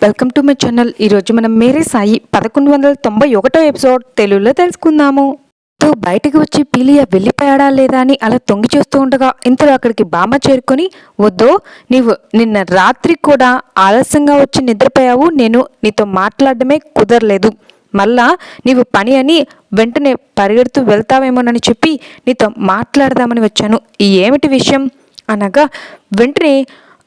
Welcome to my channel ఈరోజు మనం మేరే సాయి పదకొండు వందల తొంభై ఒకటో ఎపిసోడ్ తెలుగులో తెలుసుకుందాము. తో బయటకు వచ్చి పీలియా వెళ్ళిపోయాడా లేదా అని అలా తొంగి చూస్తూ ఉండగా ఇంతలో అక్కడికి బామ్మ చేరుకొని వద్దో నీవు నిన్న రాత్రి కూడా ఆలస్యంగా వచ్చి నిద్రపోయావు. నేను నీతో మాట్లాడడమే కుదరలేదు. మళ్ళా నీవు పని అని వెంటనే పరిగెడుతూ వెళ్తావేమోనని చెప్పి నీతో మాట్లాడదామని వచ్చాను. ఈ ఏమిటి విషయం? అనగా వెంటనే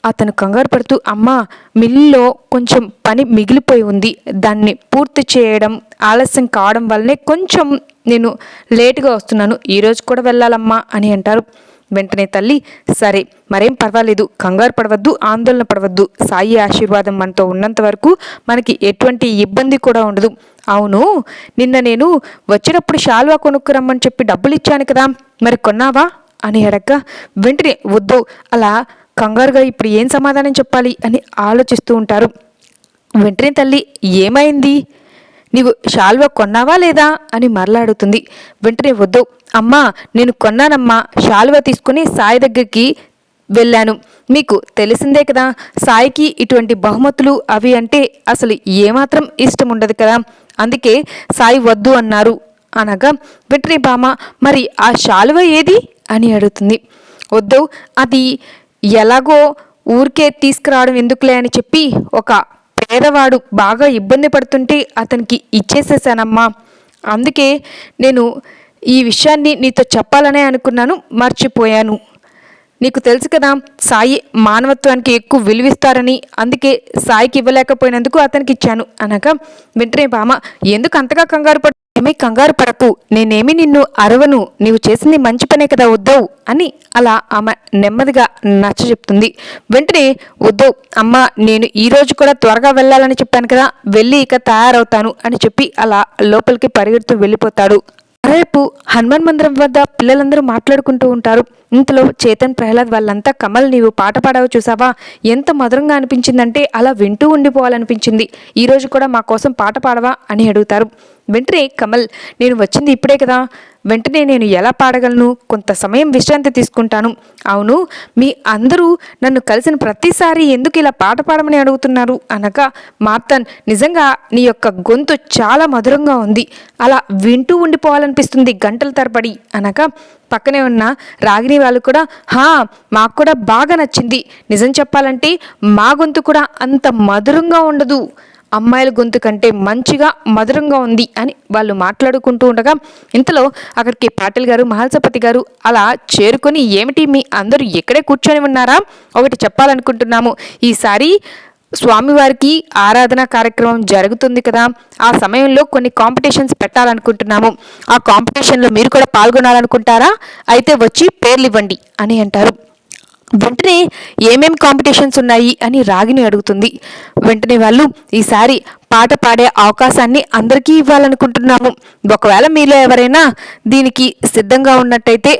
అతను కంగారు పడుతూ అమ్మ మిల్లులో కొంచెం పని మిగిలిపోయి ఉంది. దాన్ని పూర్తి చేయడం ఆలస్యం కావడం వల్లనే కొంచెం నేను లేటుగా వస్తున్నాను. ఈరోజు కూడా వెళ్ళాలమ్మా అని అంటారు. వెంటనే తల్లి సరే మరేం పర్వాలేదు. కంగారు పడవద్దు ఆందోళన పడవద్దు. సాయి ఆశీర్వాదం మనతో ఉన్నంత వరకు మనకి ఎటువంటి ఇబ్బంది కూడా ఉండదు. అవును నిన్న నేను వచ్చినప్పుడు శాల్వా కొనుక్కురమ్మని చెప్పి డబ్బులు ఇచ్చాను కదా మరి కొన్నావా? అని అడగ వెంటనే వద్దు. అలా కంగారుగా ఇప్పుడు ఏం సమాధానం చెప్పాలి అని ఆలోచిస్తూ ఉంటారు. వెంటనే తల్లి ఏమైంది? నీవు శాల్వా కొన్నావా లేదా? అని మరలాడుతుంది వెంటనే వద్దు. అమ్మా నేను కొన్నానమ్మా. శాల్వా తీసుకుని సాయి దగ్గరికి వెళ్ళాను. మీకు తెలిసిందే కదా సాయికి ఇటువంటి బహుమతులు అవి అంటే అసలు ఏమాత్రం ఇష్టం ఉండదు కదా. అందుకే సాయి వద్దు అన్నారు. అనగా వెంటనే బామ మరి ఆ షాలువ ఏది? అని అడుగుతుంది. వద్దు. అది ఎలాగో ఊరికే తీసుకురావడం ఎందుకులే అని చెప్పి ఒక పేదవాడు బాగా ఇబ్బంది పడుతుంటే అతనికి ఇచ్చేసేసానమ్మా. అందుకే నేను ఈ విషయాన్ని నీతో చెప్పాలనే అనుకున్నాను మర్చిపోయాను. నీకు తెలుసు కదా సాయి మానవత్వానికి ఎక్కువ విలువిస్తారని అందుకే సాయికి ఇవ్వలేకపోయినందుకు అతనికి ఇచ్చాను అనగా వెంటనే బామ ఎందుకు అంతగా కంగారు పడు ఏమీ కంగారు పడకు. నేనేమి నిన్ను అరవను. నీవు చేసింది మంచి పనే కదా వద్దవు అని అలా ఆమె నెమ్మదిగా నచ్చ చెప్తుంది. వెంటనే వద్దవు అమ్మ నేను ఈ రోజు కూడా త్వరగా వెళ్ళాలని చెప్పాను కదా వెళ్ళి ఇక తయారవుతాను అని చెప్పి అలా లోపలికి పరిగెడుతూ వెళ్ళిపోతాడు. రేపు హనుమాన్ మందిరం వద్ద పిల్లలందరూ మాట్లాడుకుంటూ ఉంటారు. ఇంతలో చేతన్ ప్రహ్లాద్ వాళ్ళంతా కమల్ నీవు పాట పాడావు చూసావా? ఎంత మధురంగా అనిపించిందంటే అలా వింటూ ఉండిపోవాలనిపించింది. ఈరోజు కూడా మా కోసం పాట పాడవా? అని అడుగుతారు. వెంటనే కమల్ నేను వచ్చింది ఇప్పుడే కదా. వెంటనే నేను ఎలా పాడగలను? కొంత సమయం విశ్రాంతి తీసుకుంటాను. అవును మీ అందరూ నన్ను కలిసిన ప్రతిసారి ఎందుకు ఇలా పాట పాడమని అడుగుతున్నారు? అనగా మార్తన్ నిజంగా నీ యొక్క గొంతు చాలా మధురంగా ఉంది. అలా వింటూ ఉండిపోవాలనిపిస్తుంది గంటల తరబడి. అనగా పక్కనే ఉన్న రాగిని వాళ్ళు కూడా హా మాకు కూడా బాగా నచ్చింది. నిజం చెప్పాలంటే మా గొంతు కూడా అంత మధురంగా ఉండదు. అమ్మాయిల గొంతు కంటే మంచిగా మధురంగా ఉంది అని వాళ్ళు మాట్లాడుకుంటూ ఉండగా ఇంతలో అక్కడికి పాటిల్ గారు మహాల్సపతి గారు అలా చేరుకొని ఏమిటి మీ అందరూ ఎక్కడే కూర్చొని ఉన్నారా? ఒకటి చెప్పాలనుకుంటున్నాము. ఈసారి స్వామివారికి ఆరాధన కార్యక్రమం జరుగుతుంది కదా. ఆ సమయంలో కొన్ని కాంపిటీషన్స్ పెట్టాలనుకుంటున్నాము. ఆ కాంపిటీషన్లో మీరు కూడా పాల్గొనాలనుకుంటారా? అయితే వచ్చి పేర్లు ఇవ్వండి అని అంటారు. వెంటనే ఏమేం కాంపిటీషన్స్ ఉన్నాయి అని రాగిని అడుగుతుంది. వెంటనే వాళ్ళు ఈసారి పాట పాడే అవకాశాన్ని అందరికీ ఇవ్వాలనుకుంటున్నాము. ఒకవేళ మీలో ఎవరైనా దీనికి సిద్ధంగా ఉన్నట్టయితే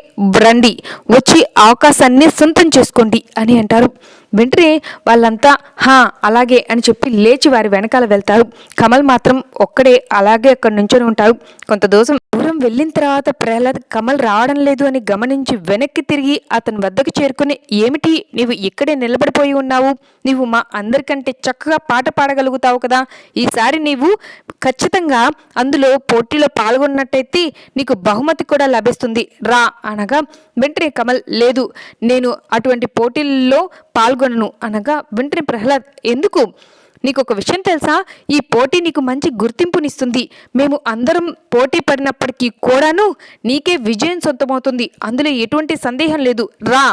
రండి. వచ్చి అవకాశాన్ని సొంతం చేసుకోండి అని అంటారు. వెంటనే వాళ్ళంతా హా అలాగే అని చెప్పి లేచి వారి వెనకాల వెళ్తారు. కమల్ మాత్రం ఒక్కడే అలాగే అక్కడ నుంచొని ఉంటారు కొంత దోషం దూరం వెళ్ళిన తర్వాత ప్రహ్లాద్ కమల్ రావడం లేదు అని గమనించి వెనక్కి తిరిగి అతని వద్దకు చేరుకుని ఏమిటి? నీవు ఇక్కడే నిలబడిపోయి ఉన్నావు. నీవు మా అందరికంటే చక్కగా పాట పాడగలుగుతావు కదా. ఈసారి నీవు ఖచ్చితంగా అందులో పోటీలో పాల్గొన్నట్టయితే నీకు బహుమతి కూడా లభిస్తుంది. రా అనగా వెంటనే కమల్ లేదు. నేను అటువంటి పోటీల్లో పాల్గొనను అనగా వెంటనే ప్రహ్లాద్ ఎందుకు? నీకు ఒక విషయం తెలుసా? ఈ పోటీ నీకు మంచి గుర్తింపునిస్తుంది. మేము అందరం పోటీ పడినప్పటికీ కూడాను నీకే విజయం సొంతమవుతుంది. అందులో ఎటువంటి సందేహం లేదు. రా.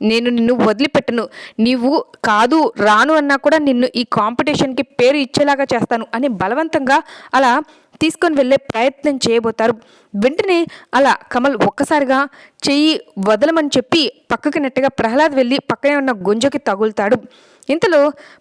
నేను నిన్ను వదిలిపెట్టను. నీవు కాదు రాను అన్నా కూడా నిన్ను ఈ కాంపిటీషన్కి పేరు ఇచ్చేలాగా చేస్తాను అని బలవంతంగా అలా తీసుకొని వెళ్ళే ప్రయత్నం చేయబోతారు. వెంటనే అలా కమల్ ఒక్కసారిగా చెయ్యి వదలమని చెప్పి పక్కకి నెట్టగా ప్రహ్లాద్ వెళ్ళి పక్కనే ఉన్న గుంజకి తగులుతాడు. ఇంతలో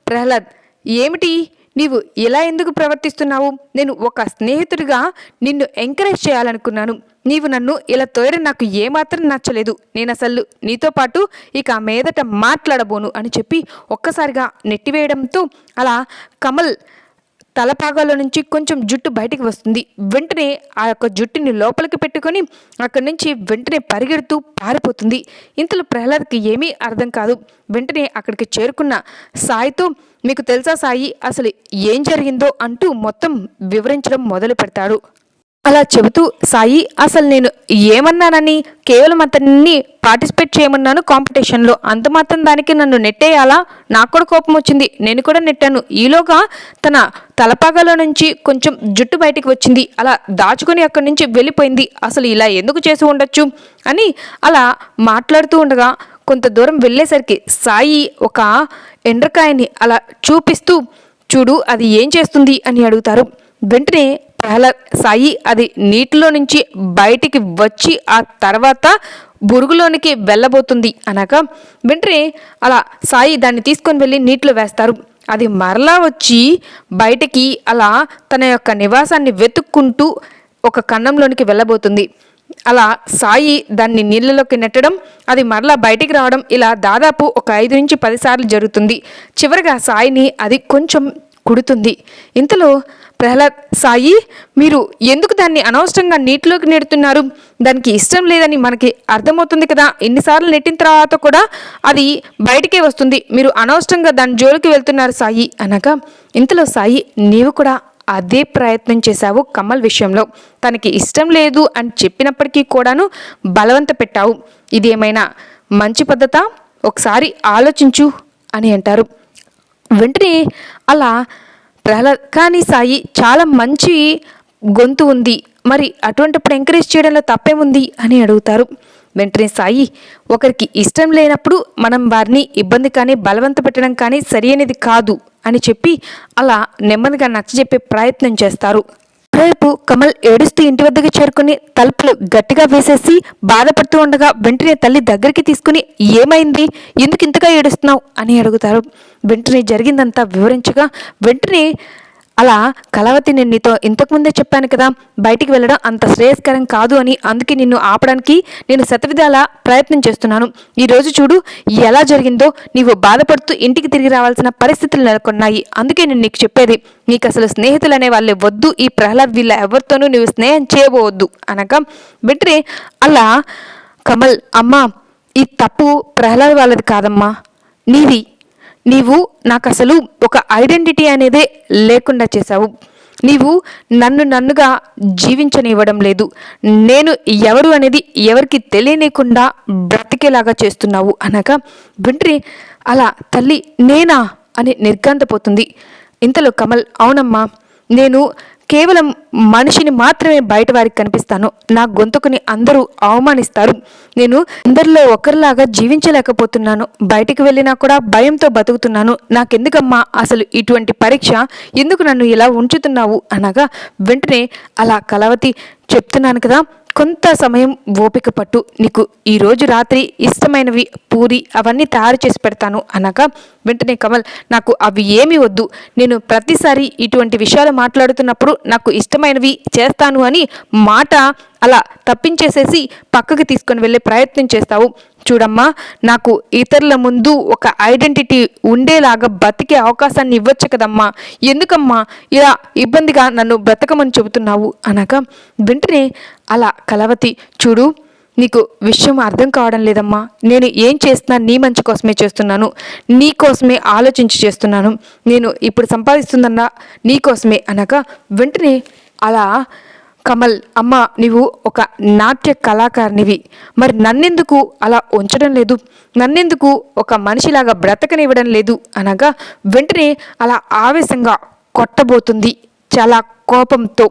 ప్రహ్లాద్ ఏమిటి? నీవు ఇలా ఎందుకు ప్రవర్తిస్తున్నావు? నేను ఒక స్నేహితుడిగా నిన్ను ఎంకరేజ్ చేయాలనుకున్నాను. నీవు నన్ను ఇలా తోయడం నాకు ఏమాత్రం నచ్చలేదు. నేను అసలు నీతో పాటు ఇక ఆ మీదట మాట్లాడబోను అని చెప్పి ఒక్కసారిగా నెట్టివేయడంతో అలా కమల్ తలపాగాలో నుంచి కొంచెం జుట్టు బయటికి వస్తుంది. వెంటనే ఆ యొక్క జుట్టుని లోపలికి పెట్టుకొని అక్కడి నుంచి వెంటనే పరిగెడుతూ పారిపోతుంది. ఇంతలో ప్రహ్లాద్కి ఏమీ అర్థం కాదు. వెంటనే అక్కడికి చేరుకున్న సాయితో మీకు తెలుసా సాయి అసలు ఏం జరిగిందో? అంటూ మొత్తం వివరించడం మొదలు పెడతాడు అలా చెబుతూ సాయి అసలు నేను ఏమన్నానని? కేవలం అతన్ని పార్టిసిపేట్ చేయమన్నాను కాంపిటీషన్లో. అంత మాత్రం దానికి నన్ను నెట్టేయాలా? నాకు కూడా కోపం వచ్చింది. నేను కూడా నెట్టాను. ఈలోగా తన తలపాగలో నుంచి కొంచెం జుట్టు బయటికి వచ్చింది. అలా దాచుకొని అక్కడి నుంచి వెళ్ళిపోయింది. అసలు ఇలా ఎందుకు చేసి ఉండొచ్చు? అని అలా మాట్లాడుతూ ఉండగా కొంత దూరం వెళ్ళేసరికి సాయి ఒక ఎండ్రకాయని అలా చూపిస్తూ చూడు అది ఏం చేస్తుంది? అని అడుగుతారు. వెంటనే ప్రహ్లాద్ సాయి అది నీటిలో నుంచి బయటికి వచ్చి ఆ తర్వాత బురుగులోనికి వెళ్ళబోతుంది అనగా వెంటనే అలా సాయి దాన్ని తీసుకొని వెళ్ళి నీటిలో వేస్తారు. అది మరలా వచ్చి బయటికి అలా తన యొక్క నివాసాన్ని వెతుక్కుంటూ ఒక కన్నంలోనికి వెళ్ళబోతుంది. అలా సాయి దాన్ని నీళ్ళలోకి నెట్టడం అది మరలా బయటికి రావడం ఇలా దాదాపు ఒక ఐదు నుంచి పదిసార్లు జరుగుతుంది. చివరిగా సాయిని అది కొంచెం కుడుతుంది. ఇంతలో ప్రహ్లాద్ సాయి మీరు ఎందుకు దాన్ని అనవసరంగా నీటిలోకి నెడుతున్నారు? దానికి ఇష్టం లేదని మనకి అర్థమవుతుంది కదా. ఎన్నిసార్లు నెట్టిన తర్వాత కూడా అది బయటికే వస్తుంది. మీరు అనవసరంగా దాని జోలికి వెళ్తున్నారు సాయి అనగా ఇంతలో సాయి నీవు కూడా అదే ప్రయత్నం చేశావు కమల్ విషయంలో. తనకి ఇష్టం లేదు అని చెప్పినప్పటికీ కూడాను బలవంత పెట్టావు. ఇది ఏమైనా మంచి పద్ధత? ఒకసారి ఆలోచించు అని అంటారు. వెంటనే అలా ప్రహ్లాద్ కానీ సాయి చాలా మంచి గొంతు ఉంది. మరి అటువంటిప్పుడు ఎంకరేజ్ చేయడంలో తప్పేముంది అని అడుగుతారు. వెంటనే సాయి ఒకరికి ఇష్టం లేనప్పుడు మనం వారిని ఇబ్బంది కానీ బలవంత పెట్టడం కానీ సరి అనేది కాదు అని చెప్పి అలా నెమ్మదిగా నచ్చజెప్పే ప్రయత్నం చేస్తారు. రేపు కమల్ ఏడుస్తూ ఇంటి వద్దకు చేరుకుని తలుపులు గట్టిగా వేసేసి బాధపడుతూ ఉండగా వెంటనే తల్లి దగ్గరికి తీసుకుని ఏమైంది? ఎందుకు ఇంతగా ఏడుస్తున్నావు? అని అడుగుతారు. వెంటనే జరిగిందంతా వివరించగా వెంటనే అలా కళావతి నేను నీతో ఇంతకుముందే చెప్పాను కదా బయటికి వెళ్ళడం అంత శ్రేయస్కరం కాదు అని అందుకే నిన్ను ఆపడానికి నేను శతవిధాల ప్రయత్నం చేస్తున్నాను. ఈరోజు చూడు ఎలా జరిగిందో నీవు బాధపడుతూ ఇంటికి తిరిగి రావాల్సిన పరిస్థితులు నెలకొన్నాయి. అందుకే నేను నీకు చెప్పేది నీకు అసలు స్నేహితులు అనే వాళ్ళే వద్దు ఈ ప్రహ్లాద్ వీళ్ళ ఎవరితోనూ నీవు స్నేహం చేయబోవద్దు అనగా బిట్రే అలా కమల్ అమ్మా ఈ తప్పు ప్రహ్లాద్ వాళ్ళది కాదమ్మా నీది నీవు నాకు అసలు ఒక ఐడెంటిటీ అనేదే లేకుండా చేశావు. నీవు నన్ను నన్నుగా జీవించనివ్వడం లేదు. నేను ఎవరు అనేది ఎవరికి తెలియనీయకుండా బ్రతికేలాగా చేస్తున్నావు అనగా వింట్రి అలా తల్లి నేనా? అని నిర్గాంతపోతుంది ఇంతలో కమల్ అవునమ్మా నేను కేవలం మనిషిని మాత్రమే బయట వారికి కనిపిస్తాను. నా గొంతుకుని అందరూ అవమానిస్తారు. నేను అందరిలో ఒకరిలాగా జీవించలేకపోతున్నాను. బయటికి వెళ్ళినా కూడా భయంతో బతుకుతున్నాను. నాకెందుకమ్మా అసలు ఇటువంటి పరీక్ష? ఎందుకు నన్ను ఇలా ఉంచుతున్నావు? అనగా వెంటనే అలా కలవతి చెప్తున్నాను కదా కొంత సమయం ఓపిక పట్టు. నీకు ఈరోజు రాత్రి ఇష్టమైనవి పూరి అవన్నీ తయారు చేసి పెడతాను అనగా వెంటనే కమల్ నాకు అవి ఏమి వద్దు. నేను ప్రతిసారి ఇటువంటి విషయాలు మాట్లాడుతున్నప్పుడు నాకు ఇష్టమైనవి చేస్తాను అని మాట అలా తప్పించేసేసి పక్కకి తీసుకొని వెళ్ళే ప్రయత్నం చేస్తావు. చూడమ్మా నాకు ఇతరుల ముందు ఒక ఐడెంటిటీ ఉండేలాగా బతికే అవకాశాన్ని ఇవ్వచ్చు కదమ్మా. ఎందుకమ్మా ఇలా ఇబ్బందిగా నన్ను బ్రతకమని చెబుతున్నావు అనగా వెంటనే అలా కలవతి చూడు నీకు విషయం అర్థం కావడం లేదమ్మా. నేను ఏం చేస్తున్నా నీ మంచి కోసమే చేస్తున్నాను. నీ కోసమే ఆలోచించి చేస్తున్నాను. నేను ఇప్పుడు సంపాదిస్తుందన్నా నీ కోసమే అనగా వెంటనే అలా కమల్ అమ్మ నీవు ఒక నాట్య కళాకారినివి. మరి నన్నెందుకు అలా ఉంచడం లేదు? నన్నెందుకు ఒక మనిషిలాగా బ్రతకనివ్వడం లేదు? అనగా వెంటనే అలా ఆవేశంగా కొట్టబోతుంది చాలా కోపంతో.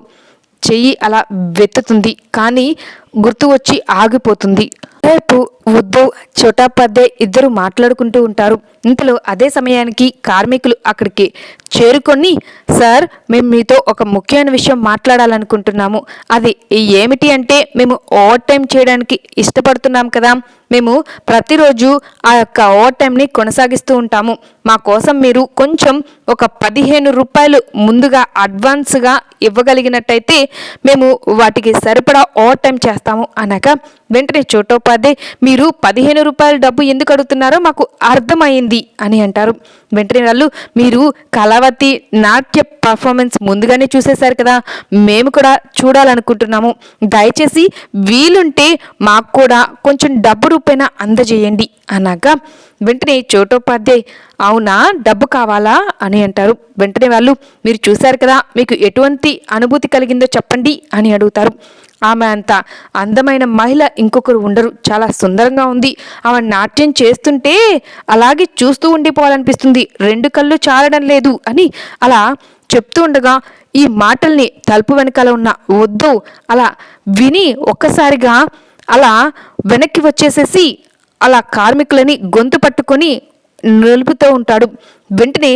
చెయ్యి అలా వెత్తుతుంది. కానీ గుర్తు వచ్చి ఆగిపోతుంది. రేపు ఉద్ధవ్ చోటాపద్దే ఇద్దరు మాట్లాడుకుంటూ ఉంటారు. ఇంతలో అదే సమయానికి కార్మికులు అక్కడికి చేరుకొని సార్ మేము మీతో ఒక ముఖ్యమైన విషయం మాట్లాడాలనుకుంటున్నాము. అది ఏమిటి అంటే మేము ఓవర్ టైం చేయడానికి ఇష్టపడుతున్నాం కదా. మేము ప్రతిరోజు ఆ యొక్క ఓవర్ టైంని కొనసాగిస్తూ ఉంటాము. మా కోసం మీరు కొంచెం ఒక పదిహేను రూపాయలు ముందుగా అడ్వాన్స్గా ఇవ్వగలిగినట్టయితే మేము వాటికి సరిపడా ఓవర్ టైం చేస్తాము. అనగా వెంటనే చోటోపాధ్యాయ్ మీ మీరు పదిహేను రూపాయల డబ్బు ఎందుకు అడుగుతున్నారో మాకు అర్థమైంది అని అంటారు. వెంటనే వాళ్ళు మీరు కళావతి నాట్య పర్ఫార్మెన్స్ ముందుగానే చూసేశారు కదా మేము కూడా చూడాలనుకుంటున్నాము. దయచేసి వీలుంటే మాకు కూడా కొంచెం డబ్బు రూపైనా అందజేయండి అనగా వెంటనే చోటోపాధ్యాయ్ అవునా? డబ్బు కావాలా? అని అంటారు. వెంటనే వాళ్ళు మీరు చూశారు కదా మీకు ఎటువంటి అనుభూతి కలిగిందో చెప్పండి అని అడుగుతారు. ఆమె అంత అందమైన మహిళ ఇంకొకరు ఉండరు. చాలా సుందరంగా ఉంది. ఆమె నాట్యం చేస్తుంటే అలాగే చూస్తూ ఉండిపోవాలనిపిస్తుంది. రెండు కళ్ళు చాలడం లేదు అని అలా చెప్తూ ఉండగా ఈ మాటల్ని తలుపు వెనకాల ఉన్న వద్దు అలా విని ఒక్కసారిగా అలా వెనక్కి వచ్చేసేసి అలా కార్మికులని గొంతు పట్టుకొని నిలుపుతూ ఉంటాడు. వెంటనే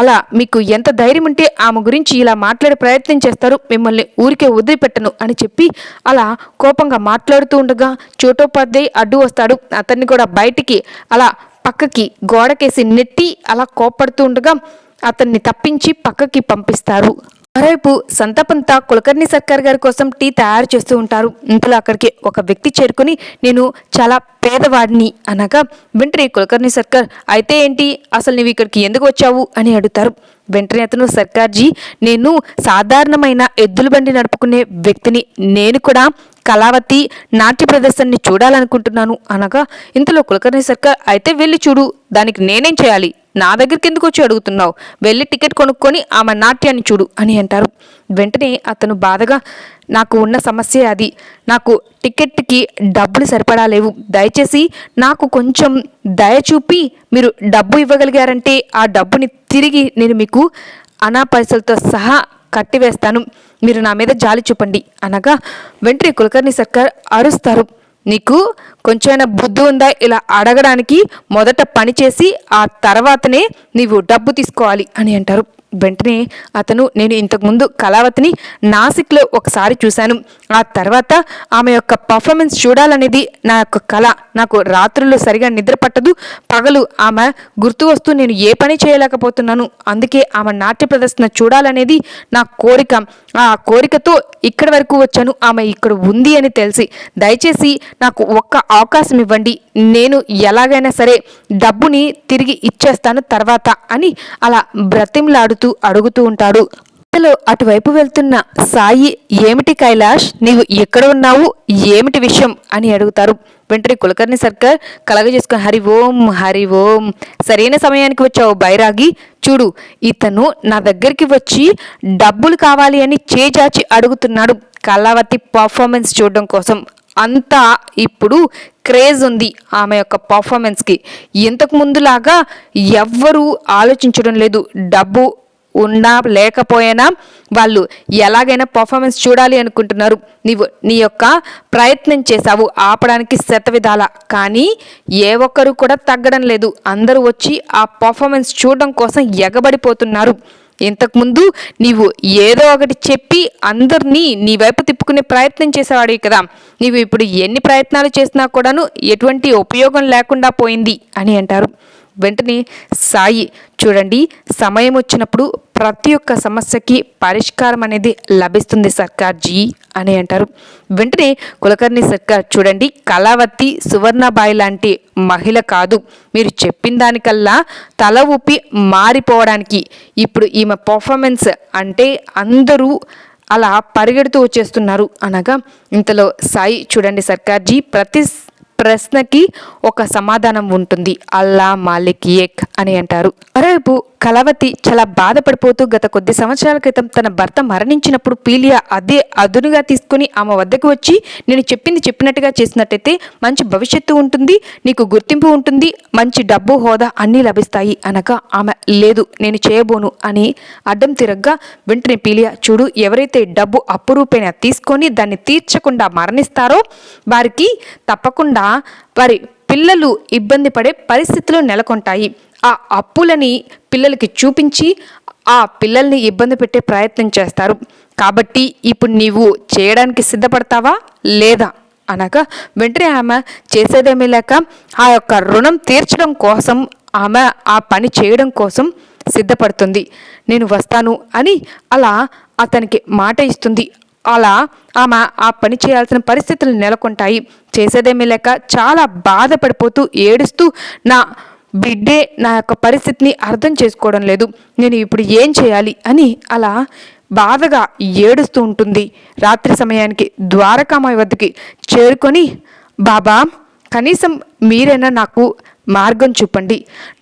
అలా మీకు ఎంత ధైర్యం ఉంటే ఆమె గురించి ఇలా మాట్లాడే ప్రయత్నం చేస్తారు. మిమ్మల్ని ఊరికే వదిలిపెట్టను అని చెప్పి అలా కోపంగా మాట్లాడుతూ ఉండగా చోటోపాధ్యాయ్ అడ్డు వస్తాడు. అతన్ని కూడా బయటికి అలా పక్కకి గోడకేసి నెట్టి అలా కోపడుతూ ఉండగా అతన్ని తప్పించి పక్కకి పంపిస్తారు. మరోవైపు సంతపంతా కులకర్ణి సర్కార్ గారి కోసం టీ తయారు చేస్తూ ఉంటారు. ఇంతలో అక్కడికి ఒక వ్యక్తి చేరుకుని నేను చాలా పేదవాడిని అనగా వెంటనే కులకర్ణి సర్కార్ అయితే ఏంటి? అసలు నువ్వు ఇక్కడికి ఎందుకు వచ్చావు? అని అడుగుతారు. వెంటనే అతను సర్కార్జీ నేను సాధారణమైన ఎద్దుల బండి నడుపుకునే వ్యక్తిని నేను కూడా కళావతి నాట్య ప్రదర్శనని చూడాలనుకుంటున్నాను అనగా ఇంతలో కులకర్ణి సర్కార్ అయితే వెళ్ళి చూడు దానికి నేనేం చేయాలి? నా దగ్గరికి ఎందుకు వచ్చి అడుగుతున్నావు? వెళ్ళి టికెట్ కొనుక్కొని ఆమె నాట్యాన్ని చూడు అని అంటారు. వెంటనే అతను బాధగా నాకు ఉన్న సమస్య అది. నాకు టికెట్కి డబ్బులు సరిపడా లేవు. దయచేసి నాకు కొంచెం దయ చూపి మీరు డబ్బు ఇవ్వగలిగారంటే ఆ డబ్బుని తిరిగి నేను మీకు అనా పైసలతో సహా కట్టివేస్తాను. మీరు నా మీద జాలి చూపండి అనగా వెంటనే కులకర్ణి సర్కార్ అరుస్తారు. నీకు కొంచెమైనా బుద్ధి ఉందా? ఇలా అడగడానికి మొదట పని చేసి ఆ తర్వాతనే నీవు డబ్బు తీసుకోవాలి అని అంటారు. వెంటనే అతను నేను ఇంతకుముందు కళావతిని నాసిక్లో ఒకసారి చూశాను. ఆ తర్వాత ఆమె యొక్క పర్ఫార్మెన్స్ చూడాలనేది నా యొక్క కళ. నాకు రాత్రుల్లో సరిగా నిద్ర పట్టదు. పగలు ఆమె గుర్తు వస్తూ నేను ఏ పని చేయలేకపోతున్నాను. అందుకే ఆమె నాట్య ప్రదర్శన చూడాలనేది నా కోరిక. ఆ కోరికతో ఇక్కడి వరకు వచ్చాను. ఆమె ఇక్కడ ఉంది అని తెలిసి దయచేసి నాకు ఒక్క అవకాశం ఇవ్వండి. నేను ఎలాగైనా సరే డబ్బుని తిరిగి ఇచ్చేస్తాను తర్వాత అని అలా బ్రతిమలాడుతూ అడుగుతూ ఉంటాడు. ఇంతలో అటువైపు వెళ్తున్న సాయి ఏమిటి కైలాష్? నీవు ఎక్కడ ఉన్నావు? ఏమిటి విషయం? అని అడుగుతారు. వెంటనే కులకర్ణి సర్కార్ కలగజేసుకుని హరి ఓం హరి ఓం. సరైన సమయానికి వచ్చావు బైరాగి. చూడు ఇతను నా దగ్గరికి వచ్చి డబ్బులు కావాలి అని చేజాచి అడుగుతున్నాడు. కళావతి పర్ఫార్మెన్స్ చూడడం కోసం. అంతా ఇప్పుడు క్రేజ్ ఉంది ఆమె యొక్క పర్ఫార్మెన్స్కి ఇంతకు ముందులాగా ఎవ్వరూ ఆలోచించడం లేదు. డబ్బు ఉన్నా లేకపోయినా వాళ్ళు ఎలాగైనా పర్ఫార్మెన్స్ చూడాలి అనుకుంటున్నారు. నీవు నీ యొక్క ప్రయత్నం చేశావు ఆపడానికి శతవిధాల కానీ ఏ ఒక్కరు కూడా తగ్గడం లేదు. అందరూ వచ్చి ఆ పర్ఫార్మెన్స్ చూడడం కోసం ఎగబడిపోతున్నారు. ఇంతకుముందు నీవు ఏదో ఒకటి చెప్పి అందరినీ నీ వైపు తిప్పుకునే ప్రయత్నం చేసేవాడివి కదా. నీవు ఇప్పుడు ఎన్ని ప్రయత్నాలు చేసినా కూడాను ఎటువంటి ఉపయోగం లేకుండా పోయింది అని అంటారు. వెంటనే సాయి చూడండి సమయం వచ్చినప్పుడు ప్రతి ఒక్క సమస్యకి పరిష్కారం అనేది లభిస్తుంది సర్కార్జీ అని అంటారు. వెంటనే కులకర్ణి సర్కార్ చూడండి కళావతి సువర్ణబాయి లాంటి మహిళ కాదు. మీరు చెప్పిన దానికల్లా తల ఊపి మారిపోవడానికి ఇప్పుడు ఈమె పర్ఫార్మెన్స్ అంటే అందరూ అలా పరిగెడుతూ వచ్చేస్తున్నారు. అనగా ఇంతలో సాయి చూడండి సర్కార్జీ ప్రతి ప్రశ్నకి ఒక సమాధానం ఉంటుంది. అల్లా మాలిక్ ఏక్ అని అంటారు. రేపు కలవతి చాలా బాధపడిపోతూ గత కొద్ది సంవత్సరాల క్రితం తన భర్త మరణించినప్పుడు పీలియా అదే అదునుగా తీసుకుని ఆమె వద్దకు వచ్చి నేను చెప్పింది చెప్పినట్టుగా చేసినట్టయితే మంచి భవిష్యత్తు ఉంటుంది నీకు గుర్తింపు ఉంటుంది మంచి డబ్బు హోదా అన్నీ లభిస్తాయి అనగా ఆమె లేదు నేను చేయబోను అని అడ్డం తిరగ్గా వెంటనే పీలియా చూడు ఎవరైతే డబ్బు అప్పు రూపేణ తీసుకొని దాన్ని తీర్చకుండా మరణిస్తారో వారికి తప్పకుండా వారి పిల్లలు ఇబ్బంది పడే పరిస్థితులు నెలకొంటాయి. ఆ అప్పులని పిల్లలకి చూపించి ఆ పిల్లల్ని ఇబ్బంది పెట్టే ప్రయత్నం చేస్తారు. కాబట్టి ఇప్పుడు నీవు చేయడానికి సిద్ధపడతావా లేదా అనగా వెంటనే ఆమె చేసేదేమీ లేక ఆ యొక్క రుణం తీర్చడం కోసం ఆమె ఆ పని చేయడం కోసం సిద్ధపడుతుంది. నేను వస్తాను అని అలా అతనికి మాట ఇస్తుంది. అలా ఆమె ఆ పని చేయాల్సిన పరిస్థితులు నెలకొంటాయి. చేసేదేమీ లేక చాలా బాధపడిపోతూ ఏడుస్తూ నా బిడ్డే నా యొక్క పరిస్థితిని అర్థం చేసుకోవడం లేదు. నేను ఇప్పుడు ఏం చేయాలి అని అలా బాధగా ఏడుస్తూ ఉంటుంది. రాత్రి సమయానికి ద్వారకామాయి వద్దకి చేరుకొని బాబా కనీసం మీరైనా నాకు మార్గం చూపండి.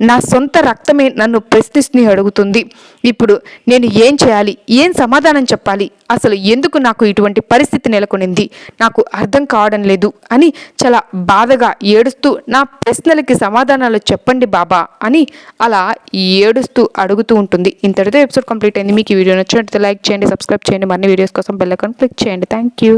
నా సొంత రక్తమే నన్ను ప్రశ్నిస్తూ అడుగుతుంది. ఇప్పుడు నేను ఏం చేయాలి? ఏం సమాధానం చెప్పాలి? అసలు ఎందుకు నాకు ఇటువంటి పరిస్థితి నెలకొనింది? నాకు అర్థం కావడం లేదు అని చాలా బాధగా ఏడుస్తూ నా ప్రశ్నలకి సమాధానాలు చెప్పండి బాబా అని అలా ఏడుస్తూ అడుగుతూ ఉంటుంది. ఇంతటితో ఎపిసోడ్ కంప్లీట్ అయింది. మీకు ఈ వీడియో నచ్చినట్లయితే లైక్ చేయండి సబ్స్క్రైబ్ చేయండి. మరిన్ని వీడియోస్ కోసం బెల్ క్లిక్ చేయండి. Thank you